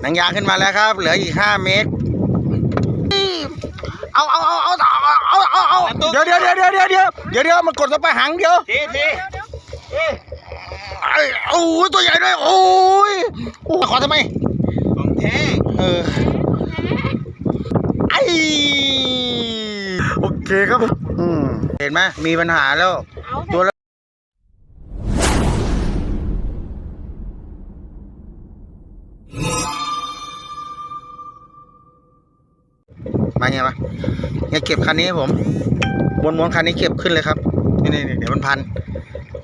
หนังยางขึ้นมาแล้วครับ เหลืออีกห้าเมตร เอาเอาเอาเอาเอาเอาเอาเอาเดี๋ยวเดี๋ยวเดี๋ยวเดี๋ยวเดี๋ยวเดี๋ยวเดี๋ยวเดี๋ยวมันกดสไปหางเดี๋ยวทีทีไอ้โอ้ยตัวใหญ่ด้วยโอ้ยโอ้ยขอทำไมของแท้เออไอโอเคครับ อืมเห็นไหมมีปัญหาแล้ว มาไงมาเนี่ยเก็บคันนี้ให้ผมวนม้วนคันนี้เก็บขึ้นเลยครับ นี่นี่เดี๋ยวมันพัน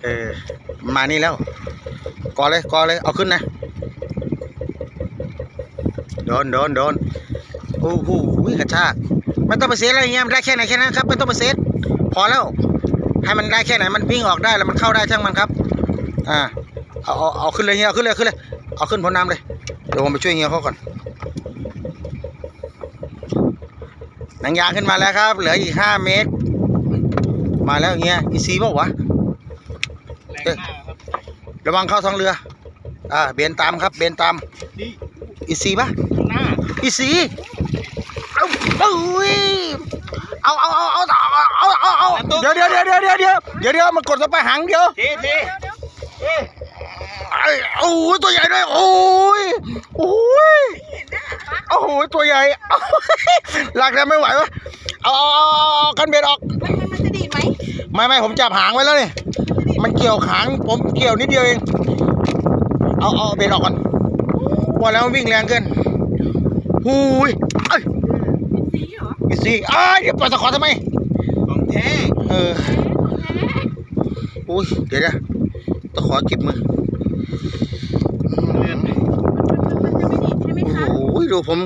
เออ มานี่แล้ว กอเลย กอเลย เอาขึ้นนะ โดนโดนโดนโอ้โหกระชากไม่ต้องไปเซตอะไรเงี้ยมันได้แค่ไหนแค่นั้นครับไม่ต้องไปเซตพอแล้ว ให้มันได้แค่ไหนมันวิ่งออกได้แล้วมันเข้าได้ช่างมันครับ อ่า เอาเอาเอาขึ้นเลยเฮียเอาขึ้นเลยขึ้นเลย เอาขึ้นพ้นน้ำเลย เดี๋ยวผมไปช่วยเฮียเขาก่อน หนังยางขึ้นมาแล้วครับ เหลืออีกห้าเมตร มาแล้วเฮียอีซีบอกวะแรงมากครับระวังเข้าท้องเรือ อ่า เบนตามครับ เบนตามนี่อีซีปะข้างหน้าอีสีเอาเอาเอาเอาเอาเอาเอาเอาเอาเดี๋ยวเดี๋ยวเดี๋ยวเดี๋ยวเดี๋ยวเดี๋ยวเดี๋ยวเดี๋ยวมันกดสไปหางเดี๋ยวทีทีทีไอ้โอ้ยตัวใหญ่ด้วยโอ้ยโอ้ย โอ้โหตัวใหญ่หลักแล้วไม่ไหววะเอาเอาเอากันเบ็ดออก มันมันจะดีไหมไม่ไม่ผมจับหางไว้แล้วนี่มันเกี่ยวหางผมเกี่ยวนิดเดียวเอง เอาเอาเบ็ดออกก่อนว่าแล้ววิ่งแรงเกินหูยเอ้ยสีเหรออีซี่อ้ายเดี๋ยวปล่อยตะขอทำไมของแท้เออโอ้ยเดี๋ยวนะตะขอเก็บมือ เลื่อนไป มันจะไม่ดีดใช่ไหม โอ้ คะ โห ดูผม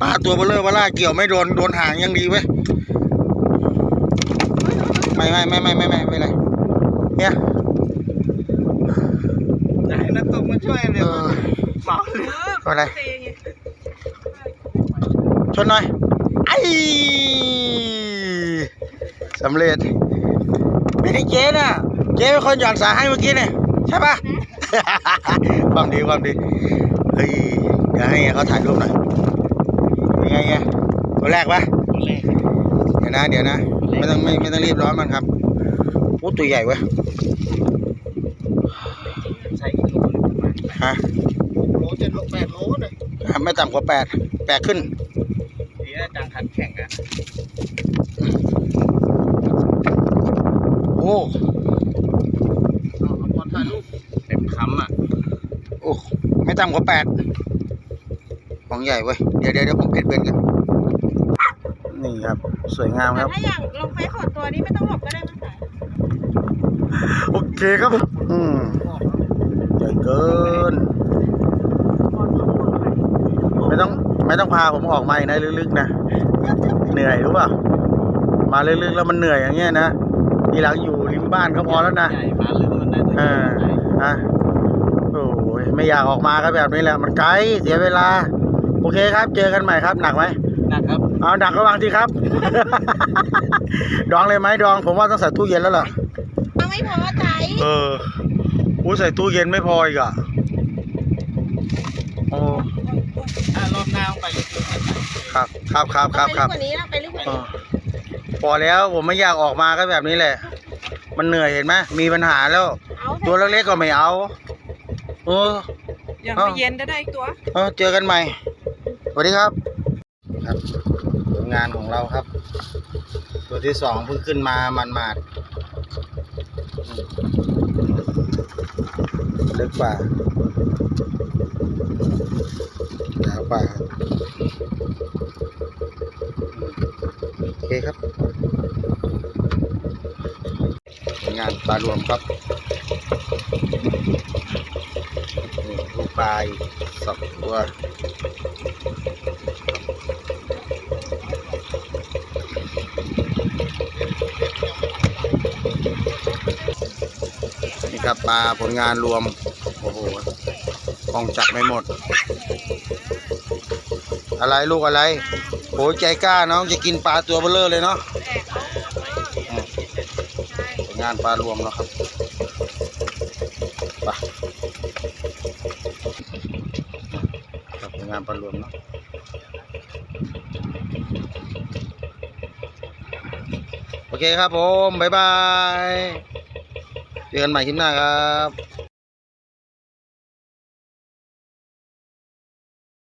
ปลาตัวเบลเลอร์เบล่าเกี่ยวไม่โดนโดนหางยังดีเว้ยไม่ไม่ไม่ไม่ไม่ไม่ไม่ไรเนี่ยจะให้นักตกมาช่วยเอเดี๋ยวอเมาเลยไม่เป็นไรเซไงชนหน่อยไอ้สำเร็จไม่ได้เจ๊น่ะเจ๊เป็นคนหย่อนสายให้เมื่อกี้เนี่ยใช่ปะความดีความดีเฮ้ย เดี๋ยวให้เขาถ่ายรูปหน่อยเป็นไงไงตัวแรกปะตัวแรกเดี๋ยวนะ เดี๋ยวนะ ไม่ต้องไม่ไม่ต้องรีบร้อนมันครับโอ้ตัวใหญ่เว้ยใช้กิโลหรือประมาณฮะหกโลเจ็ดโลแปดโลเลยไม่ต่ำกว่าแปดแปดขึ้นดีนะจังคันแข่งอะโอ้เอาเอาพอถ่ายรูปเต็มคำอะ โอ้ไม่ต่ำกว่าแปด ของใหญ่เว้ย เดี๋ยวเดี๋ยวเดี๋ยวผมเพชรเบนกัน นี่ครับ สวยงามครับแต่ถ้าอย่างลงไฟขอดตัวนี้ไม่ต้องหลบก็ได้มั้งคะโอเคครับ อืมใหญ่เกิน ไม่ต้องไม่ต้องพาผมออกมาอีกนะลึกๆนะ เหนื่อยรู้ป่ะ มาลึกๆแล้วมันเหนื่อยอย่างเงี้ยนะ ทีหลังอยู่ริมบ้านก็พอแล้วนะ ใหญ่มาลึกมันได้ตัวเออฮะโอ้ยไม่อยากออกมาก็แบบนี้แหละ มันไกลเสียเวลา โอเคครับ เจอกันใหม่ครับ หนักไหมหนักครับ เอาหนักก็วางที่ครับ ดองเลยไหมดอง ผมว่าต้องใส่ตู้เย็นแล้วล่ะมันไม่พอใจเอออู้ใส่ตู้เย็นไม่พออีกอะโอ้ถ้ารอบหน้าต้องไปลึกๆหน่อยครับ ครับครับครับครับไปลึกกว่านี้แล้วไปลึกกว่าเอนี้อพอแล้วผมไม่อยากออกมาก็แบบนี้แหละ มันเหนื่อยเห็นไหมมีปัญหาแล้วเอาตัวเล็กๆก็ไม่เอา เอออย่างเอ้าเย็นได้ได้อีกตัว เออเจอกันใหม่ สวัสดีครับครับผลงานของเราครับ ตัวที่สองเพิ่งขึ้นมามันมาดๆอืมลึกกว่ายากว่าโอเคครับผลงานปลารวมครับ ลูกปลาอีกสองตัวนี่ครับปลาผลงานรวม โอ้โหกองจับไม่หมด อะไรลูกอะไรโหใจกล้าน้องจะกินปลาตัวเบลเลอร์เลยเนาะผลงานปลารวมแล้วครับไป ครับผลานงามปลารวมเนาะโอเคครับผม บ๊ายบาย เจอกันใหม่คลิปหน้าครับ